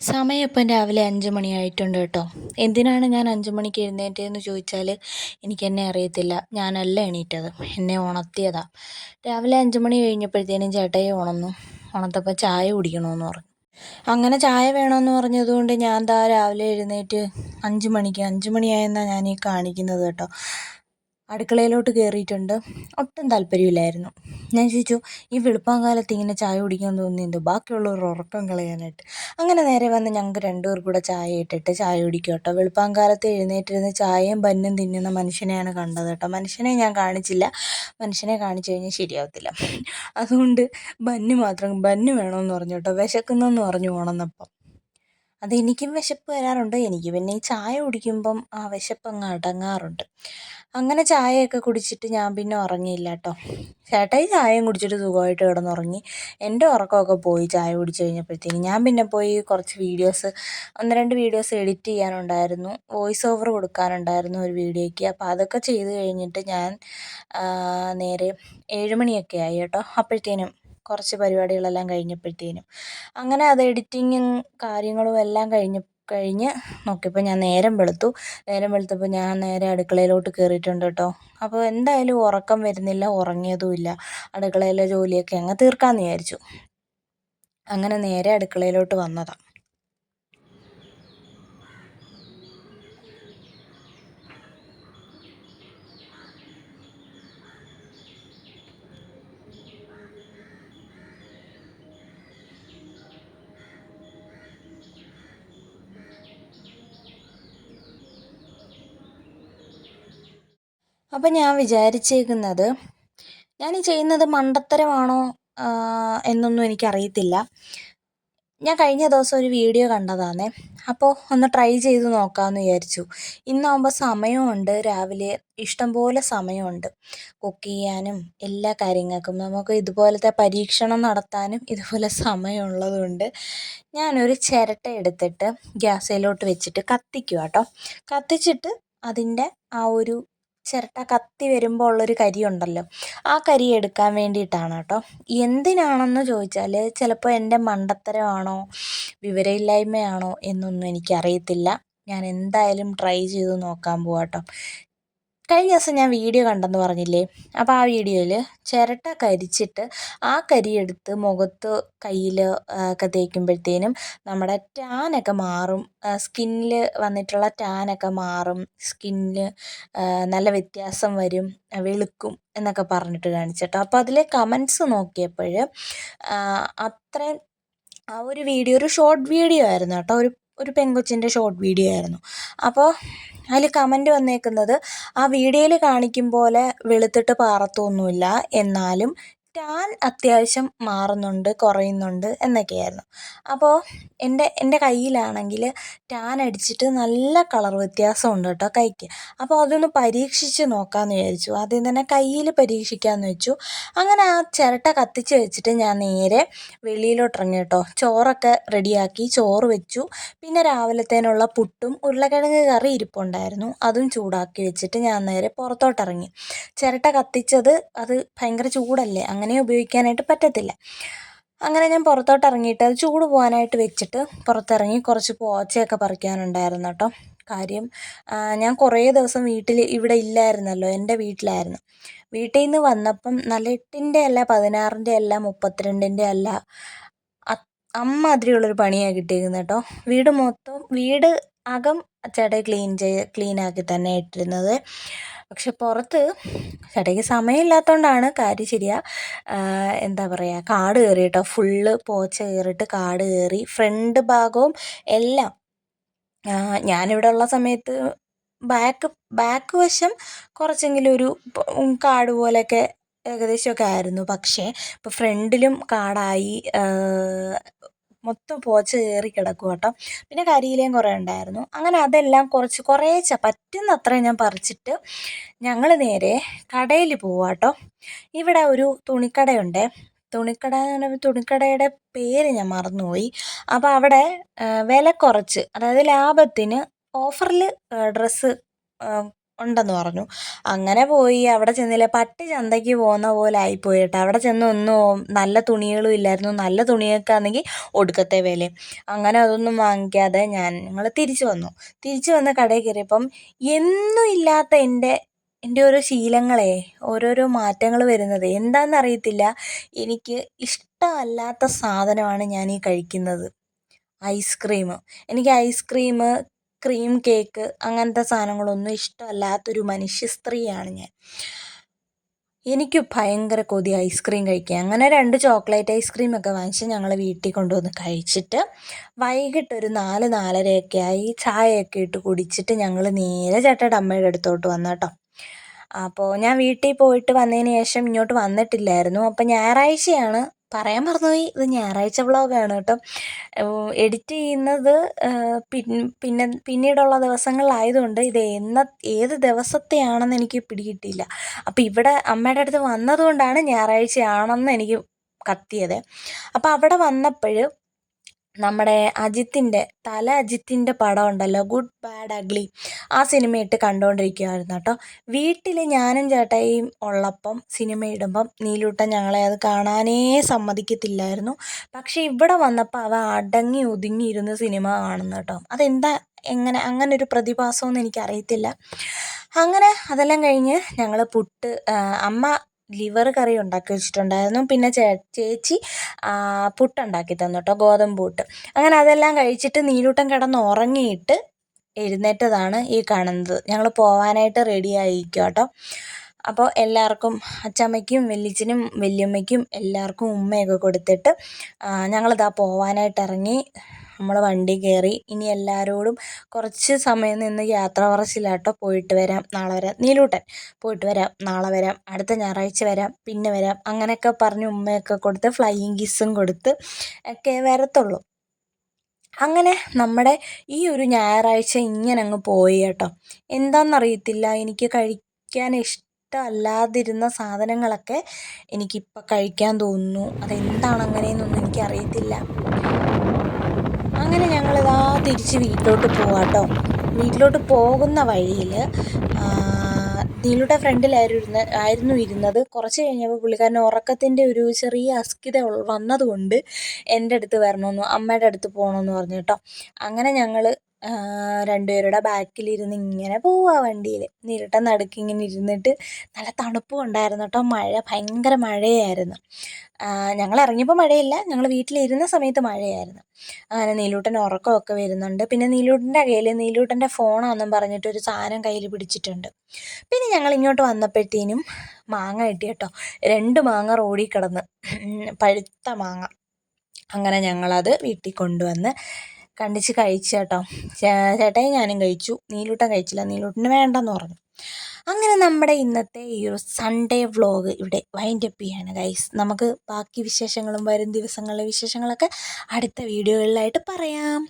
സമയം ഇപ്പം രാവിലെ അഞ്ച് മണിയായിട്ടുണ്ട് കേട്ടോ. എന്തിനാണ് ഞാൻ അഞ്ച് മണിക്ക് എഴുന്നേറ്റതെന്ന് ചോദിച്ചാൽ എനിക്ക് എന്നെ അറിയത്തില്ല. ഞാനല്ല എണീറ്റത്. എന്നെ ഉണർത്തിയതാണ് രാവിലെ അഞ്ച് മണി കഴിഞ്ഞപ്പോഴത്തേനും ചേട്ടയെ ഉണർന്നു. ഉണർത്തപ്പോൾ ചായ കുടിക്കണമെന്ന് പറഞ്ഞു. അങ്ങനെ ചായ വേണമെന്ന് പറഞ്ഞതുകൊണ്ട് ഞാൻ ദാ രാവിലെ എഴുന്നേറ്റ് അഞ്ച് മണിക്ക് അഞ്ച് മണിയായെന്നാണ് ഞാൻ ഈ കാണിക്കുന്നത് കേട്ടോ. അടുക്കളയിലോട്ട് കയറിയിട്ടുണ്ട് ഒട്ടും താല്പര്യമില്ലായിരുന്നു. ഞാൻ ചോദിച്ചു ഈ വെളുപ്പാങ്കാലത്ത് ഇങ്ങനെ ചായ കുടിക്കാൻ തോന്നിയെന്തോ ബാക്കിയുള്ളവർ ഉറക്കം കളയാനായിട്ട്. അങ്ങനെ നേരെ വന്ന് ഞങ്ങൾക്ക് രണ്ടുപേർ കൂടെ ചായ ഇട്ടിട്ട് ചായ കുടിക്കും കേട്ടോ. വെളുപ്പാങ്കാലത്ത് എഴുന്നേറ്റിരുന്ന് ചായയും ബന്നും തിന്നുന്ന മനുഷ്യനെയാണ് കണ്ടത് കേട്ടോ. മനുഷ്യനെ ഞാൻ കാണിച്ചില്ല. മനുഷ്യനെ കാണിച്ചു കഴിഞ്ഞാൽ ശരിയാവത്തില്ല. അതുകൊണ്ട് ബന്ന് മാത്രം ബന്ന് വേണമെന്ന് പറഞ്ഞു കേട്ടോ. വിശക്കുന്നെന്ന് പറഞ്ഞു ഉണർന്നപ്പം അതെനിക്കും വിശപ്പ് വരാറുണ്ട്. എനിക്ക് പിന്നെ ഈ ചായ കുടിക്കുമ്പം ആ വിശപ്പ് അങ്ങ് അടങ്ങാറുണ്ട്. അങ്ങനെ ചായയൊക്കെ കുടിച്ചിട്ട് ഞാൻ പിന്നെ ഉറങ്ങിയില്ല കേട്ടോ. ചേട്ടായി ചായയും കുടിച്ചിട്ട് സുഖമായിട്ട് കിടന്നുറങ്ങി. എന്റെ ഉറക്കമൊക്കെ പോയി ചായ കുടിച്ച് കഴിഞ്ഞപ്പോഴത്തേക്കും. ഞാൻ പിന്നെ പോയി കുറച്ച് വീഡിയോസ് ഒന്ന് രണ്ട് വീഡിയോസ് എഡിറ്റ് ചെയ്യാനുണ്ടായിരുന്നു. വോയിസ് ഓവർ കൊടുക്കാനുണ്ടായിരുന്നു ഒരു വീഡിയോയ്ക്ക്. അപ്പോൾ അതൊക്കെ ചെയ്ത് കഴിഞ്ഞിട്ട് ഞാൻ നേരെ ഏഴുമണിയൊക്കെ ആയി കേട്ടോ. അപ്പോഴത്തേനും കുറച്ച് പരിപാടികളെല്ലാം കഴിഞ്ഞപ്പോഴത്തേനും. അങ്ങനെ അത് എഡിറ്റിങ്ങും കാര്യങ്ങളും എല്ലാം കഴിഞ്ഞ് കഴിഞ്ഞ് നോക്കിയപ്പോൾ ഞാൻ നേരം വെളുത്തു. നേരം വെളുത്തപ്പോൾ ഞാൻ നേരെ അടുക്കളയിലോട്ട് കയറിയിട്ടുണ്ട് കേട്ടോ. അപ്പോൾ എന്തായാലും ഉറക്കം വരുന്നില്ല ഉറങ്ങിയതുമില്ല അടുക്കളയിലെ ജോലിയൊക്കെ അങ്ങ് തീർക്കാമെന്ന് വിചാരിച്ചു. അങ്ങനെ നേരെ അടുക്കളയിലോട്ട് വന്നതാണ് അപ്പം ഞാൻ വിചാരിച്ചേക്കുന്നത് ഞാൻ ഈ ചെയ്യുന്നത് മണ്ടത്തരമാണോ എന്നൊന്നും എനിക്കറിയത്തില്ല. ഞാൻ കഴിഞ്ഞ ദിവസം ഒരു വീഡിയോ കണ്ടതാണേ അപ്പോൾ ഒന്ന് ട്രൈ ചെയ്ത് നോക്കാമെന്ന് വിചാരിച്ചു. ഇന്നാകുമ്പോൾ സമയമുണ്ട്. രാവിലെ ഇഷ്ടംപോലെ സമയമുണ്ട്. കുക്ക് ചെയ്യാനും എല്ലാ കാര്യങ്ങൾക്കും. നമുക്ക് ഇതുപോലത്തെ പരീക്ഷണം നടത്താനും ഇതുപോലെ സമയമുള്ളതുകൊണ്ട് ഞാനൊരു ചിരട്ട എടുത്തിട്ട് ഗ്യാസിലോട്ട് വെച്ചിട്ട് കത്തിക്കുക കേട്ടോ കത്തിച്ചിട്ട് അതിന്റെ ആ ഒരു ചിരട്ട കത്തി വരുമ്പോൾ ഉള്ളൊരു കരി ഉണ്ടല്ലോ ആ കരി എടുക്കാൻ വേണ്ടിയിട്ടാണ് കേട്ടോ. എന്തിനാണെന്ന് ചോദിച്ചാൽ ചിലപ്പോൾ എന്റെ മണ്ടത്തരമാണോ വിവരമില്ലായ്മയാണോ എന്നൊന്നും എനിക്കറിയത്തില്ല. ഞാൻ എന്തായാലും ട്രൈ ചെയ്ത് നോക്കാൻ പോവാം കേട്ടോ കഴിഞ്ഞ ദിവസം ഞാൻ വീഡിയോ കണ്ടെന്ന് പറഞ്ഞില്ലേ? അപ്പോൾ ആ വീഡിയോയിൽ ചിരട്ട കരിച്ചിട്ട് ആ കരിയെടുത്ത് മുഖത്ത് കയ്യിൽ ഒക്കെ തേക്കുമ്പോഴത്തേനും നമ്മുടെ ടാനൊക്കെ മാറും. സ്കിന്നിൽ വന്നിട്ടുള്ള ടാനൊക്കെ മാറും. സ്കിന്നിന് നല്ല വ്യത്യാസം വരും. വെളുക്കും എന്നൊക്കെ പറഞ്ഞിട്ട് കാണിച്ചിട്ടോ അപ്പോൾ അതിലെ കമൻസ് നോക്കിയപ്പോൾ അത്രയും ആ ഒരു വീഡിയോ ഒരു ഷോർട്ട് വീഡിയോ ആയിരുന്നു കേട്ടോ. ഒരു ഒരു പെങ്കൊച്ചിന്റെ ഷോർട്ട് വീഡിയോ ആയിരുന്നു. അപ്പോൾ അതിൽ കമന്റ് വന്നേക്കുന്നത് ആ വീഡിയോയിൽ കാണിക്കും പോലെ വെളുത്തിട്ട് പാറത്തൊന്നുമില്ല എന്നാലും ടാൻ അത്യാവശ്യം മാറുന്നുണ്ട് കുറയുന്നുണ്ട് എന്നൊക്കെയായിരുന്നു. അപ്പോൾ എന്റെ എന്റെ കയ്യിലാണെങ്കിൽ ടാൻ അടിച്ചിട്ട് നല്ല കളർ വ്യത്യാസമുണ്ട് കേട്ടോ കൈക്ക്. അപ്പോൾ അതൊന്ന് പരീക്ഷിച്ച് നോക്കാമെന്ന് വിചാരിച്ചു. ആദ്യം തന്നെ കയ്യിൽ പരീക്ഷിക്കാമെന്ന് വെച്ചു. അങ്ങനെ ആ ചിരട്ട കത്തിച്ച് വെച്ചിട്ട് ഞാൻ നേരെ വെളിയിലോട്ട് ഇറങ്ങി കേട്ടോ. ചോറൊക്കെ റെഡിയാക്കി ചോറ് വെച്ചു. പിന്നെ രാവിലത്തേനുള്ള പുട്ടും ഉരുളക്കിഴങ്ങ് കറി ഇരിപ്പുണ്ടായിരുന്നു. അതും ചൂടാക്കി വെച്ചിട്ട് ഞാൻ നേരെ പുറത്തോട്ടിറങ്ങി. ചിരട്ട കത്തിച്ചത് അത് ഭയങ്കര ചൂടല്ലേ അങ്ങനെ ഉപയോഗിക്കാനായിട്ട് പറ്റത്തില്ല. അങ്ങനെ ഞാൻ പുറത്തോട്ട് ഇറങ്ങിയിട്ട് അത് ചൂട് പോകാനായിട്ട് വെച്ചിട്ട് പുറത്തിറങ്ങി കുറച്ച് പോച്ചയൊക്കെ പറിക്കാനുണ്ടായിരുന്നു കേട്ടോ. കാര്യം ഞാൻ കുറേ ദിവസം വീട്ടിൽ ഇവിടെ ഇല്ലായിരുന്നല്ലോ എന്റെ വീട്ടിലായിരുന്നു. വീട്ടിൽ നിന്ന് വന്നപ്പം നല്ല എട്ടിന്റെ അല്ല പതിനാറിന്റെ അല്ല മുപ്പത്തിരണ്ടിന്റെ അല്ല അമ്മാതിരിയുള്ളൊരു പണിയാണ് കിട്ടിയിരിക്കുന്നത് കേട്ടോ. വീട് മൊത്തം വീട് അകം ചേട്ടായി ക്ലീൻ ചെയ്ത് ക്ലീനാക്കി തന്നെ ഇട്ടിരുന്നത്. പക്ഷെ പുറത്ത് ചടയ്ക്ക് സമയമില്ലാത്തതുകൊണ്ടാണ് കാര്യം ശരിയാ. എന്താ പറയുക കാട് കയറി കേട്ടോ ഫുള്ള് പോച്ച കയറിയിട്ട് കാട് കയറി ഫ്രണ്ട് ഭാഗവും എല്ലാം. ഞാനിവിടെ ഉള്ള സമയത്ത് ബാക്ക് ബാക്ക് വശം കുറച്ചെങ്കിലും ഒരു കാട് പോലെയൊക്കെ ഏകദേശമൊക്കെ ആയിരുന്നു. പക്ഷേ ഇപ്പോൾ ഫ്രണ്ടിലും കാടായി മൊത്തം പോച്ച കയറി കിടക്കും കേട്ടോ പിന്നെ കരിയിലയും കുറേ ഉണ്ടായിരുന്നു. അങ്ങനെ അതെല്ലാം കുറച്ച് കുറേശ്ശെ പറ്റുന്നത്രയും ഞാൻ പറിച്ചിട്ട് ഞങ്ങൾ നേരെ കടയിൽ പോവാം കേട്ടോ ഇവിടെ ഒരു തുണിക്കടയുണ്ട്. തുണിക്കട തുണിക്കടയുടെ പേര് ഞാൻ മറന്നുപോയി. അപ്പോൾ അവിടെ വില കുറച്ച് അതായത് ലാഭത്തിന് ഓഫറിൽ ഡ്രസ്സ് ഉണ്ടെന്ന് പറഞ്ഞു. അങ്ങനെ പോയി. അവിടെ ചെന്നില്ല പട്ടി ചന്തയ്ക്ക് പോകുന്ന പോലെ ആയിപ്പോയി കേട്ടോ അവിടെ ചെന്ന് ഒന്നും നല്ല തുണികളും ഇല്ലായിരുന്നു. നല്ല തുണിയൊക്കെ ആണെങ്കിൽ ഒടുക്കത്തെ വിലയും. അങ്ങനെ അതൊന്നും വാങ്ങിക്കാതെ ഞാൻ ഞങ്ങൾ തിരിച്ചു വന്നു. തിരിച്ചു വന്ന് കടയിൽ കയറിയപ്പം എന്നും ഇല്ലാത്ത എന്റെ എന്റെ ഓരോ ശീലങ്ങളെ ഓരോരോ മാറ്റങ്ങൾ വരുന്നത്. എന്താണെന്നറിയത്തില്ല എനിക്ക് ഇഷ്ടമല്ലാത്ത സാധനമാണ് ഞാൻ ഈ കഴിക്കുന്നത്. ഐസ്ക്രീം. എനിക്ക് ഐസ്ക്രീം ക്രീം കേക്ക് അങ്ങനത്തെ സാധനങ്ങളൊന്നും ഇഷ്ടമല്ലാത്തൊരു മനുഷ്യ സ്ത്രീയാണ് ഞാൻ. എനിക്ക് ഭയങ്കര കൊതി ഐസ്ക്രീം കഴിക്കാൻ. അങ്ങനെ രണ്ട് ചോക്ലേറ്റ് ഐസ്ക്രീം ഒക്കെ വാങ്ങിച്ച് ഞങ്ങൾ വീട്ടിൽ കൊണ്ടുവന്ന് കഴിച്ചിട്ട് വൈകിട്ട് ഒരു നാല് നാലരയൊക്കെ ആയി ചായയൊക്കെ ഇട്ട് കുടിച്ചിട്ട് ഞങ്ങൾ നേരെ ചേട്ടയുടെ അമ്മയുടെ അടുത്തോട്ട് വന്നു കേട്ടോ അപ്പോൾ ഞാൻ വീട്ടിൽ പോയിട്ട് വന്നതിന് ശേഷം ഇങ്ങോട്ട് വന്നിട്ടില്ലായിരുന്നു. അപ്പോൾ ഞായറാഴ്ചയാണ് പറയാൻ മറന്നുപോയി. ഇത് ഞായറാഴ്ച വ്ളോഗാണ് കേട്ടോ. എഡിറ്റ് ചെയ്യുന്നത് പിന്നെ പിന്നീടുള്ള ദിവസങ്ങളിലായതുകൊണ്ട് ഇത് എന്ന ഏത് ദിവസത്തെയാണെന്ന് എനിക്ക് പിടികിട്ടിയില്ല. അപ്പോൾ ഇവിടെ അമ്മയുടെ അടുത്ത് വന്നതുകൊണ്ടാണ് ഞായറാഴ്ചയാണെന്ന് എനിക്ക് കത്തിയത്. അപ്പോൾ അവിടെ വന്നപ്പോൾ നമ്മുടെ അജിത്തിന്റെ തല അജിത്തിന്റെ പടം ഉണ്ടല്ലോ ഗുഡ് ബാഡ് അഗ്ലി ആ സിനിമയിട്ട് കണ്ടുകൊണ്ടിരിക്കുകയായിരുന്നു കേട്ടോ. വീട്ടിൽ ഞാനും ചേട്ടായിയും ഉള്ളപ്പം സിനിമ ഇടുമ്പം നീലൂട്ടൻ ഞങ്ങളെ അത് കാണാനേ സമ്മതിക്കത്തില്ലായിരുന്നു. പക്ഷേ ഇവിടെ വന്നപ്പോൾ അവ അടങ്ങി ഒതുങ്ങി ഇരുന്ന് സിനിമ കാണുന്നു കേട്ടോ. അതെന്താ എങ്ങനെ അങ്ങനെ ഒരു പ്രതിഭാസമൊന്നും എനിക്കറിയത്തില്ല. അങ്ങനെ അതെല്ലാം കഴിഞ്ഞ് ഞങ്ങൾ പുട്ട് അമ്മ ലിവർ കറി ഉണ്ടാക്കി വെച്ചിട്ടുണ്ടായിരുന്നു. പിന്നെ ചേ ചേച്ചി പുട്ടുണ്ടാക്കി തന്നു കേട്ടോ ഗോതമ്പ് പുട്ട്. അങ്ങനെ അതെല്ലാം കഴിച്ചിട്ട് നീരൂട്ടം കിടന്ന് ഉറങ്ങിയിട്ട് എഴുന്നേറ്റതാണ് ഈ കാണുന്നത്. ഞങ്ങൾ പോവാനായിട്ട് റെഡി ആയിരിക്കും കേട്ടോ അപ്പോൾ എല്ലാവർക്കും അച്ചമ്മയ്ക്കും വല്യച്ഛനും വല്യമ്മയ്ക്കും എല്ലാവർക്കും ഉമ്മയൊക്കെ കൊടുത്തിട്ട് ഞങ്ങളിതാ പോവാനായിട്ട് ഇറങ്ങി നമ്മൾ വണ്ടി കയറി ഇനി എല്ലാവരോടും കുറച്ച് സമയം നിന്ന് യാത്ര പറച്ചിലാട്ടോ. പോയിട്ട് വരാം നാളെ വരാം. നീലൂട്ടൻ പോയിട്ട് വരാം നാളെ വരാം. അടുത്ത ഞായറാഴ്ച വരാം പിന്നെ വരാം. അങ്ങനെയൊക്കെ പറഞ്ഞ് ഉമ്മയൊക്കെ കൊടുത്ത് ഫ്ലൈയിങ് കിസ്സും കൊടുത്ത് ഒക്കെ വരത്തുള്ളൂ. അങ്ങനെ നമ്മുടെ ഈ ഒരു ഞായറാഴ്ച ഇങ്ങനെ അങ്ങ് പോയി കേട്ടോ. എന്താണെന്നറിയത്തില്ല എനിക്ക് കഴിക്കാൻ ഇഷ്ടമല്ലാതിരുന്ന സാധനങ്ങളൊക്കെ എനിക്കിപ്പോൾ കഴിക്കാൻ തോന്നുന്നു. അതെന്താണ് അങ്ങനെയെന്നൊന്നും എനിക്കറിയത്തില്ല. തിരിച്ച് വീട്ടിലോട്ട് പോവാട്ടോ വീട്ടിലോട്ട് പോകുന്ന വഴിയിൽ നീലുടെ ഫ്രണ്ടിലായിരുന്നു ആയിരുന്നു ഇരുന്നത്. കുറച്ച് കഴിഞ്ഞപ്പോൾ പുള്ളിക്കാരൻ ഉറക്കത്തിന്റെ ഒരു ചെറിയ അസ്കിത വന്നതുകൊണ്ട് എന്റെ അടുത്ത് വരണമെന്ന് അമ്മയുടെ അടുത്ത് പോകണമെന്ന് പറഞ്ഞു കേട്ടോ. അങ്ങനെ ഞങ്ങൾ രണ്ടുപേരുടെ ബാക്കിലിരുന്ന് ഇങ്ങനെ പോവുക വണ്ടിയിൽ നീലട്ട നടുക്ക് ഇങ്ങനെ ഇരുന്നിട്ട് നല്ല തണുപ്പും ഉണ്ടായിരുന്നു കേട്ടോ. മഴ ഭയങ്കര മഴയായിരുന്നു. ഞങ്ങൾ ഇറങ്ങിയപ്പോൾ മഴയില്ല. ഞങ്ങൾ വീട്ടിലിരുന്ന സമയത്ത് മഴയായിരുന്നു. അങ്ങനെ നീലൂട്ടൻ ഉറക്കമൊക്കെ വരുന്നുണ്ട്. പിന്നെ നീലൂട്ടന്റെ കയ്യിൽ നീലൂട്ടന്റെ ഫോണാണെന്നും പറഞ്ഞിട്ട് ഒരു സാധനം കയ്യിൽ പിടിച്ചിട്ടുണ്ട്. പിന്നെ ഞങ്ങൾ ഇങ്ങോട്ട് വന്നപ്പോഴത്തേനും മാങ്ങ കിട്ടി കേട്ടോ. രണ്ട് മാങ്ങ റോഡിൽ കിടന്ന്. പഴുത്ത മാങ്ങ. അങ്ങനെ ഞങ്ങളത് വീട്ടിൽ കൊണ്ടുവന്ന് കണ്ടിച്ച് കഴിച്ചു കേട്ടോ ചേട്ടായി ഞാനും കഴിച്ചു. നീലൂട്ടൻ കഴിച്ചില്ല. നീലൂട്ടിന് വേണ്ടെന്ന് പറഞ്ഞു. അങ്ങനെ നമ്മുടെ ഇന്നത്തെ ഈ ഒരു സൺഡേ വ്ളോഗ് ഇവിടെ വൈൻഡ് അപ്പ് ചെയ്യാണ് ഗൈസ് നമുക്ക് ബാക്കി വിശേഷങ്ങളും വരും ദിവസങ്ങളിലെ വിശേഷങ്ങളൊക്കെ അടുത്ത വീഡിയോകളിലായിട്ട് പറയാം.